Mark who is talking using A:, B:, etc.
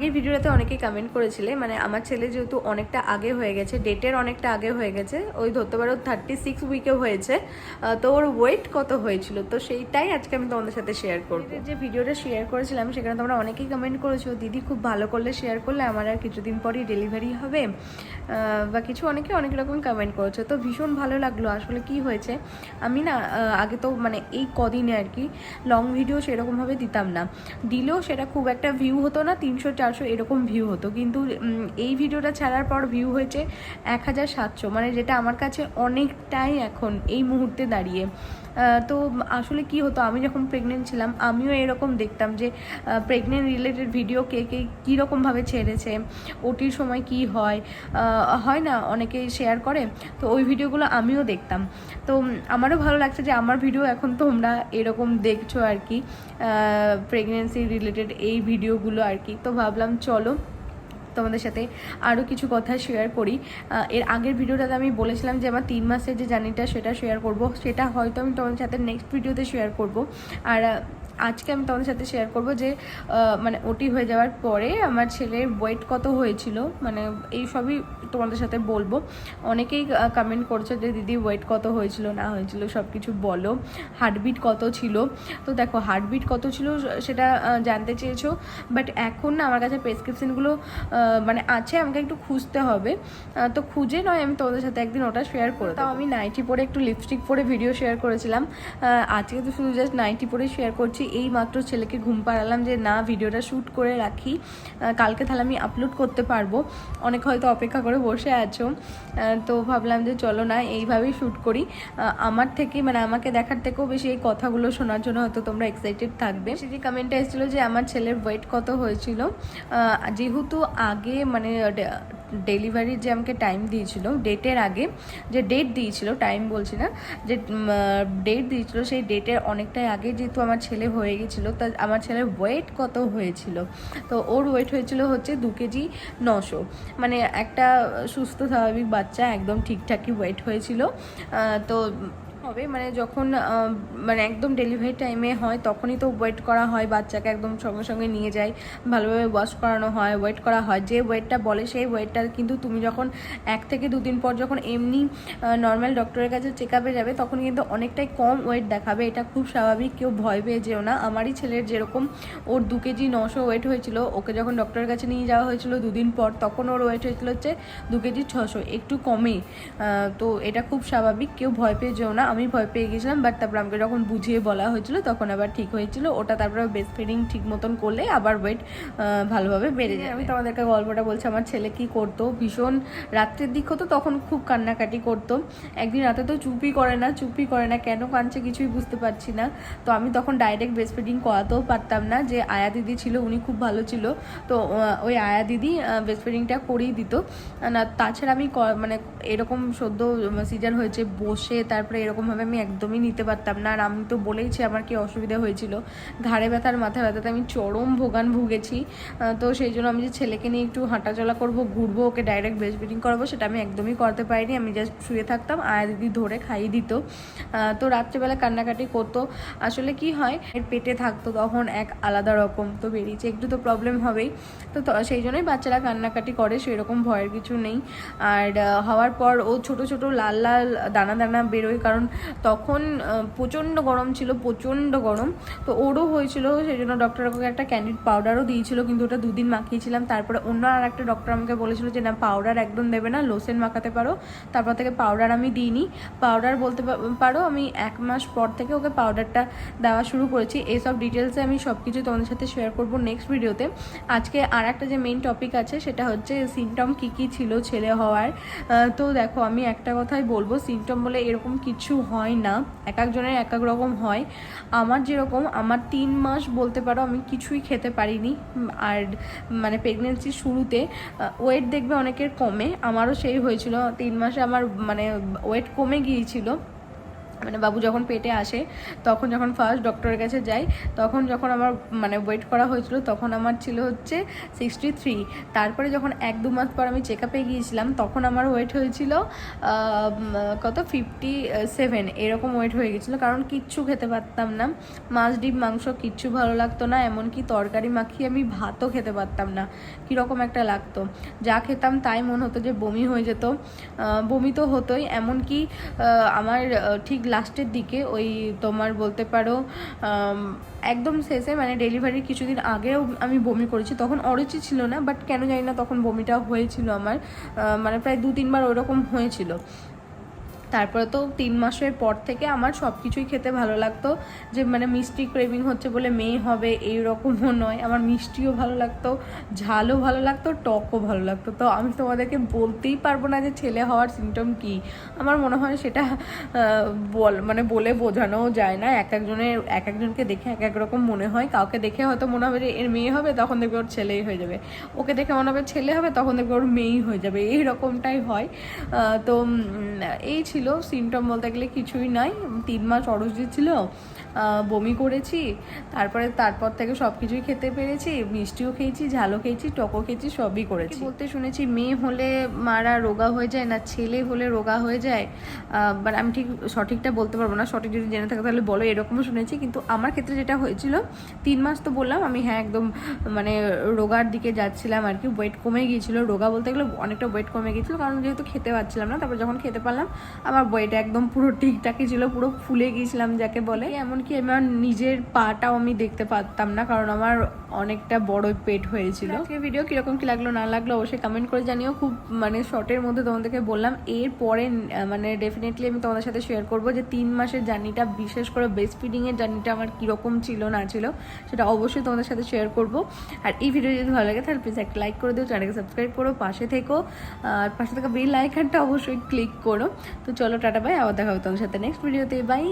A: আগের ভিডিওটাতে অনেকেই কমেন্ট করেছিলে মানে আমার ছেলে যেহেতু অনেকটা আগে হয়ে গেছে ডেটের অনেকটা আগে হয়ে গেছে, ওই ধরতে পারো থার্টি সিক্স উইকে হয়েছে তো ওর ওয়েট কত হয়েছিল? তো সেইটাই আজকে আমি তোমাদের সাথে শেয়ার করব। যে ভিডিওটা শেয়ার করেছিলাম, সেখানে তোমরা অনেকেই কমেন্ট করেছ, দিদি খুব ভালো করলে শেয়ার করলে, আমার আর কিছুদিন পরই ডেলিভারি হবে। বা কিছু অনেকে অনেক রকম কমেন্ট করেছ, তো ভীষণ ভালো লাগল, আসলে কি হয়েছে? আমি না আগে তো মানে এই কদিনে আর কি লং ভিডিও সেরকমভাবে দিতাম না। দিলেও সেটা খুব একটা ভিউ হতো না, তিনশো চারশো এরকম ভিউ হতো। কিন্তু এই ভিডিওটা ছাড়ার পর ভিউ হয়েছে এক হাজার সাতশো। মানে যেটা আমার কাছে অনেকটাই এখন এই মুহূর্তে দাঁড়িয়ে। তো আসলে কি হতো, আমি যখন প্রেগনেন্ট ছিলাম, আমিও এরকম দেখতাম যে প্রেগনেন্ট রিলেটেড ভিডিও কে কে কীরকমভাবে ছেড়েছে ওটির সময় কি হয় হয় না অনেকে শেয়ার করে, তো ওই ভিডিওগুলো আমিও দেখতাম। তো আমারও ভালো লাগছে যে, আমার ভিডিও এখন তোমরা এরকম দেখছ আর কি প্রেগনেন্সি রিলেটেড এই ভিডিওগুলো আর কি। তো ভাবলাম চলো তোমাদের সাথে আরও কিছু কথা শেয়ার করি। এর আগের ভিডিওটাতে আমি বলেছিলাম যে আমার তিন মাসের যে জার্নিটা সেটা শেয়ার করব। সেটা হয়তো আমি তোমাদের সাথে নেক্সট ভিডিওতে শেয়ার করব। আর আজকে আমি তোমাদের সাথে শেয়ার করব যে মানে ওটি হয়ে যাওয়ার পরে আমার ছেলের ওয়েট কত হয়েছিল মানে এই সবই তোমাদের সাথে বলব। অনেকেই কমেন্ট করছে যে, দিদি ওয়েট কত হয়েছিল, না হয়েছিল সব কিছু বলো। হার্টবিট কত ছিল? তো দেখো হার্টবিট কত ছিল সেটা জানতে চেয়েছো বাট এখন না আমার কাছে প্রেসক্রিপশনগুলো মানে আছে, আমাকে একটু খুঁজতে হবে। তো খুঁজে নয়, আমি তোমাদের সাথে একদিন ওটা শেয়ার করে তাও আমি নাইটি পরে একটু লিপস্টিক পরে ভিডিও শেয়ার করেছিলাম। আজকে তো শুধু জাস্ট নাইটি পরে শেয়ার করছি। এই মাত্র ছেলেকে ঘুম পাড়ালাম যে, না, ভিডিওটা শ্যুট করে রাখি। কালকে তাহলে আমি আপলোড করতে পারব। অনেক হয়তো অপেক্ষা করে বসে আছো। তো ভাবলাম যে, চলো না, এইভাবেই শ্যুট করি। আমার থেকে মানে আমাকে দেখার থেকেও বেশি এই কথাগুলো শোনার জন্য হয়তো তোমরা এক্সাইটেড থাকবে। সে যে কমেন্টটা এসেছিল যে, আমার ছেলের ওয়েট কত হয়েছিল? যেহেতু আগে মানে ডেলিভারির যে আমাকে টাইম দিয়েছিল ডেটের আগে, যে ডেট দিয়েছিল টাইম বলছি না, যে ডেট দিয়েছিল, সেই ডেটের অনেকটাই আগে যেহেতু আমার ছেলে হয়ে গেছিল, তা আমার ছেলের ওয়েট কত হয়েছিল? তো ওর ওয়েট হয়েছিল হচ্ছে দু কেজি নশো। মানে একটা সুস্থ, স্বাভাবিক বাচ্চা, একদম ঠিকঠাকই ওয়েট হয়েছিল। তো হবে। মানে যখন মানে একদম ডেলিভারি টাইমে হয়, তখনই তো ওয়েট করা হয়, বাচ্চাকে একদম সঙ্গে সঙ্গে নিয়ে যায়, ভালোভাবে ওয়াশ করানো হয় ওয়েট করা হয়। যে ওয়েটটা বলে, সেই ওয়েটটা কিন্তু তুমি যখন এক থেকে দুদিন পর যখন এমনি নর্মাল ডক্টরের কাছে চেক আপে যাবে, তখন কিন্তু অনেকটাই কম ওয়েট দেখাবে। এটা খুব স্বাভাবিক, কেউ ভয় পেয়ে যেও না। আমারই ছেলের যেরকম ওর দু কেজি নশো ওয়েট হয়েছিল, ওকে যখন ডক্টরের কাছে নিয়ে যাওয়া হয়েছিল দুদিন পর, তখন ওর ওয়েট হয়েছিল হচ্ছে দু কেজি ছশো, একটু কমে। তো এটা খুব স্বাভাবিক, কেউ ভয় পেয়ে যেও না। আমি ভয় পেয়ে গেছিলাম বাট তারপর আমাকে যখন বুঝিয়ে বলা হয়েছিল তখন আবার ঠিক হয়েছিল। ওটা তারপরে বেস্ট ফিডিং ঠিক মতন করলে আবার ওয়েট ভালোভাবে বেড়ে যায় আমি তোমাদেরকে গল্পটা বলছি আমার ছেলে কি করতো ভীষণ রাত্রের দিক হতো তখন খুব কান্নাকাটি করতো। একদিন রাতে তো চুপই করে না চুপই করে না কেন কাঁদছে কিছুই বুঝতে পারছি না। তো আমি তখন ডাইরেক্ট বেস্ট ফিডিং করাতেও পারতাম না যে আয়া দিদি ছিল উনি খুব ভালো ছিল। তো ওই আয়া দিদি ব্রেস্ট ফিডিংটা করেই দিত। না তাছাড়া আমি ক- মানে এরকম সদ্য সিজার হয়েছে বসে তারপরে এরকমভাবে আমি একদমই নিতে পারতাম না। আর আমি তো বলেইছি আমার কি অসুবিধা হয়েছিল। ঘাড়ে ব্যথার মাথা ব্যথাতে আমি চরম ভোগান ভুগেছি। তো সেই জন্য আমি যে ছেলেকে নিয়ে একটু হাঁটাচলা করব, ঘুরবো, ওকে ডাইরেক্ট ব্রেস্ট ফিডিং করাবো, সেটা আমি একদমই করতে পারিনি। আমি জাস্ট শুয়ে থাকতাম, আয়া দিদি ধরে খাইয়ে দিত। তো রাত্রেবেলা কান্নাকাটি করতো। আসলে কি হয়, এর পেটে থাকতো তখন এক আলাদা রকম, তো বেরিয়েছে, একটু তো প্রবলেম হবেই। তো সেই জন্যই বাচ্চারা কান্নাকাটি করে, সেরকম ভয়ের কিছু নেই। আর হওয়ার পর ও ছোট ছোট লাল লাল দানা দানা বেরোয়, কারণ তখন প্রচণ্ড গরম ছিল, প্রচণ্ড গরম। তো ওরও হয়েছিল সেই জন্য ডক্টর আমাকে একটা ক্যান্ডিড পাউডারও দিয়েছিল, কিন্তু ওটা দুদিন মাখিয়েছিলাম। তারপরে অন্য আর একটা ডক্টর আমাকে বলেছিল যে, না পাউডার একদম দেবে না লোসেন মাখাতে পারো। তারপর থেকে পাউডার আমি দিইনি। পাউডার বলতে পারো, আমি এক মাস পর থেকে ওকে পাউডারটা দেওয়া শুরু করেছি। এইসব ডিটেলসে আমি সব কিছু তোমাদের সাথে শেয়ার করব নেক্সট ভিডিওতে আজকে আর একটা যে মেইন টপিক আছে, সেটা হচ্ছে সিমটম কী কী ছিল ছেলে হওয়ার। তো দেখো, আমি একটা কথাই বলব সিমটম বলে এরকম কিছু হয় না, এক একজনের এক এক রকম হয়। আমার যেরকম, আমার তিন মাস বলতে পারো আমি কিছুই খেতে পারিনি। আর মানে প্রেগনেন্সির শুরুতে ওয়েট দেখবে অনেকের কমে। আমারও সেই হয়েছিল, তিন মাসে আমার মানে ওয়েট কমে গিয়েছিল। মানে বাবু যখন পেটে আসে, তখন যখন ফার্স্ট ডক্টরের কাছে যাই, তখন যখন আমার মানে ওয়েট করা হয়েছিল, তখন আমার ছিল হচ্ছে সিক্সটি থ্রি তারপরে যখন এক দু মাস পর আমি চেক আপে গিয়েছিলাম, তখন আমার ওয়েট হয়েছিল কত? ফিফটি সেভেন এরকম ওয়েট হয়ে গেছিল কারণ কিচ্ছু খেতে পারতাম না। মাছ, ডিম, মাংস কিচ্ছু ভালো লাগতো না, এমনকি তরকারি, মাখিয়ে আমি ভাতও খেতে পারতাম না। কীরকম একটা লাগতো। যা খেতাম তাই মনে হতো যে বমি হয়ে যেত। বমি তো হতোই, এমনকি আমার ঠিক লাস্টের দিকে ওই তোমার বলতে পারো একদম শেষে মানে ডেলিভারির কিছুদিন আগেও আমি বমি করেছি, তখন অরুচি ছিল না, বাট কেন জানি না তখন বমিটা হয়েছিল আমার মানে প্রায় দু তিনবার ওরকম হয়েছিল। তারপরে তো তিন মাসের পর থেকে আমার সব কিছুই খেতে ভালো লাগতো। যে মানে মিষ্টি ক্রেভিং হচ্ছে বলে মেয়ে হবে এই রকমও নয়। আমার মিষ্টিও ভালো লাগতো, ঝালও ভালো লাগতো, টকও ভালো লাগতো। তো আমি তোমাদেরকে বলতেই পারব না যে ছেলে হওয়ার সিমটম কি। আমার মনে হয় সেটা বল মানে বলে বোঝানোও যায় না। এক একজনের, এক একজনকে দেখে এক এক রকম মনে হয়। কাউকে দেখে হয়তো মনে হবে যে এর মেয়ে হবে, তখন দেখবে ওর ছেলেই হয়ে যাবে। ওকে দেখে মনে হবে ছেলে হবে, তখন দেখবে ওর মেয়েই হয়ে যাবে। এই রকমটাই হয় তো এই সিমটম বলতে গেলে কিছুই নাই। তিন মাস অরুচি ছিল আহ, বমি করেছি তারপরে তারপর থেকে সব কিছুই খেতে পেরেছি মিষ্টিও খেয়েছি ঝালও খেয়েছি টকও খেয়েছি সবই করেছি। বলতে শুনেছি মেয়ে হলে মারা রোগা হয়ে যায় না ছেলে হলে রোগা হয়ে যায় বাট আমি ঠিক সঠিকটা বলতে পারব না সঠিক যদি জেনে থাকে তাহলে বলো এরকমও শুনেছি কিন্তু আমার ক্ষেত্রে যেটা হয়েছিল তিন মাস তো বললাম আমি হ্যাঁ একদম মানে রোগার দিকে যাচ্ছিলাম আর কি ওয়েট কমে গিয়েছিল রোগা বলতে গেলে অনেকটা ওয়েট কমে গিয়েছিল কারণ যেহেতু খেতে পারছিলাম না তারপর যখন খেতে পারলাম আমার বইটা একদম পুরো ঠিকঠাকই ছিল পুরো ফুলে গিয়েছিলাম যাকে বলে। এমনকি আমার নিজের পাটাও আমি দেখতে পারতাম না কারণ আমার অনেকটা বড় পেট হয়েছিল। ভিডিও কীরকম কি লাগল না লাগল অবশ্যই কমেন্ট করে জানিও। খুব মানে শর্টের মধ্যে তোমাদেরকে বললাম। এরপরে আহ, মানে ডেফিনেটলি আমি তোমাদের সাথে শেয়ার করব যে তিন মাসের জার্নিটা বিশেষ করে বেস্ট ফিডিংয়ের জার্নিটা আমার কীরকম ছিল না ছিল সেটা অবশ্যই তোমাদের সাথে শেয়ার করব। আর এই ভিডিও যদি ভালো লাগে তাহলে প্লিজ একটা লাইক করে দিও চ্যানেলকে সাবস্ক্রাইব করো পাশে থেকো। আর পাশে থাকা বেল আইকনটা অবশ্যই ক্লিক করো। তো চলো টাটা বাই আবার দেখা হবে তোমার সাথে নেক্সট ভিডিওতে বাই।